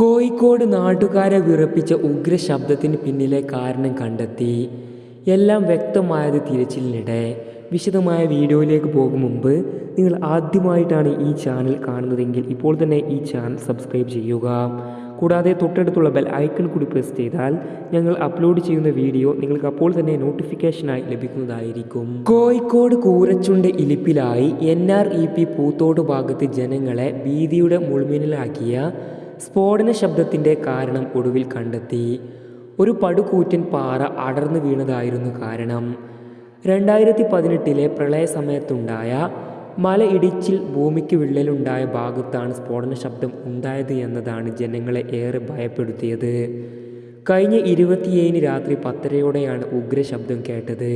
കോഴിക്കോട് നാട്ടുകാരെ വിറപ്പിച്ച ഉഗ്ര ശബ്ദത്തിന് പിന്നിലെ കാരണം കണ്ടെത്തി. എല്ലാം വ്യക്തമായത് തിരച്ചിലിനിടെ. വിശദമായ വീഡിയോയിലേക്ക് പോകും മുമ്പ് നിങ്ങൾ ആദ്യമായിട്ടാണ് ഈ ചാനൽ കാണുന്നതെങ്കിൽ ഇപ്പോൾ തന്നെ ഈ ചാനൽ സബ്സ്ക്രൈബ് ചെയ്യുക. കൂടാതെ തൊട്ടടുത്തുള്ള ബെൽ ഐക്കൺ കൂടി പ്രസ് ചെയ്താൽ ഞങ്ങൾ അപ്ലോഡ് ചെയ്യുന്ന വീഡിയോ നിങ്ങൾക്ക് അപ്പോൾ തന്നെ നോട്ടിഫിക്കേഷനായി ലഭിക്കുന്നതായിരിക്കും. Kozhikode കൂരച്ചുണ്ട് ഇലിപ്പിലായി N R E P Poothode ഭാഗത്ത് ജനങ്ങളെ ഭീതിയുടെ മുൾമിനലാക്കിയ സ്ഫോടന ശബ്ദത്തിന്റെ കാരണം ഒടുവിൽ കണ്ടെത്തി. ഒരു പടുകൂറ്റൻ പാറ അടർന്നു വീണതായിരുന്നു കാരണം. രണ്ടായിരത്തി പതിനെട്ടിലെ പ്രളയ സമയത്തുണ്ടായ മലയിടിച്ചിൽ ഭൂമിക്ക് വിള്ളലുണ്ടായ ഭാഗത്താണ് സ്ഫോടന ശബ്ദം ഉണ്ടായത് എന്നതാണ് ജനങ്ങളെ ഏറെ ഭയപ്പെടുത്തിയത്. കഴിഞ്ഞ ഇരുപത്തിയേഴിന് രാത്രി പത്തരയോടെയാണ് ഉഗ്രശബ്ദം കേട്ടത്.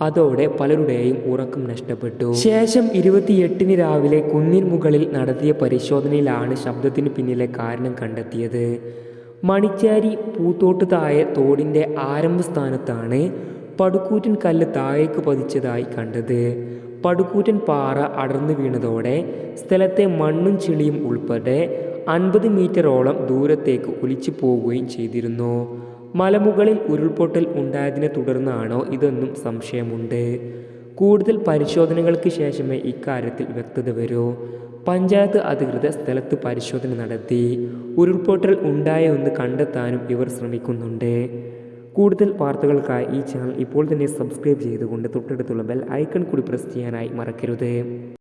അതോടെ പലരുടെയും ഉറക്കം നഷ്ടപ്പെട്ടു. ശേഷം ഇരുപത്തിയെട്ടിന് രാവിലെ കുന്നിൻ മുകളിൽ നടത്തിയ പരിശോധനയിലാണ് ശബ്ദത്തിന് പിന്നിലെ കാരണം കണ്ടെത്തിയത്. മണിച്ചാരി പൂത്തോട്ട് താഴെ തോടിന്റെ ആരംഭസ്ഥാനത്താണ് പടുക്കൂറ്റൻ കല്ല് താഴേക്ക് പതിച്ചതായി കണ്ടത്. പടുക്കൂറ്റൻ പാറ അടർന്നു വീണതോടെ സ്ഥലത്തെ മണ്ണും ചെളിയും ഉൾപ്പെടെ അൻപത് മീറ്ററോളം ദൂരത്തേക്ക് ഒലിച്ചു പോവുകയും ചെയ്തിരുന്നു. മലമുകളിൽ ഉരുൾപൊട്ടൽ ഉണ്ടായതിനെ തുടർന്നാണോ ഇതെന്നും സംശയമുണ്ട്. കൂടുതൽ പരിശോധനകൾക്ക് ശേഷമേ ഇക്കാര്യത്തിൽ വ്യക്തത വരൂ. പഞ്ചായത്ത് അധികൃതർ സ്ഥലത്ത് പരിശോധന നടത്തി. ഉരുൾപൊട്ടൽ ഉണ്ടായോ എന്ന് കണ്ടെത്താനും ഇവർ ശ്രമിക്കുന്നുണ്ട്. കൂടുതൽ വാർത്തകൾക്കായി ഈ ചാനൽ ഇപ്പോൾ തന്നെ സബ്സ്ക്രൈബ് ചെയ്തുകൊണ്ട് തൊട്ടടുത്തുള്ള ബെൽ ഐക്കൺ കൂടി പ്രസ് ചെയ്യാനായി മറക്കരുത്.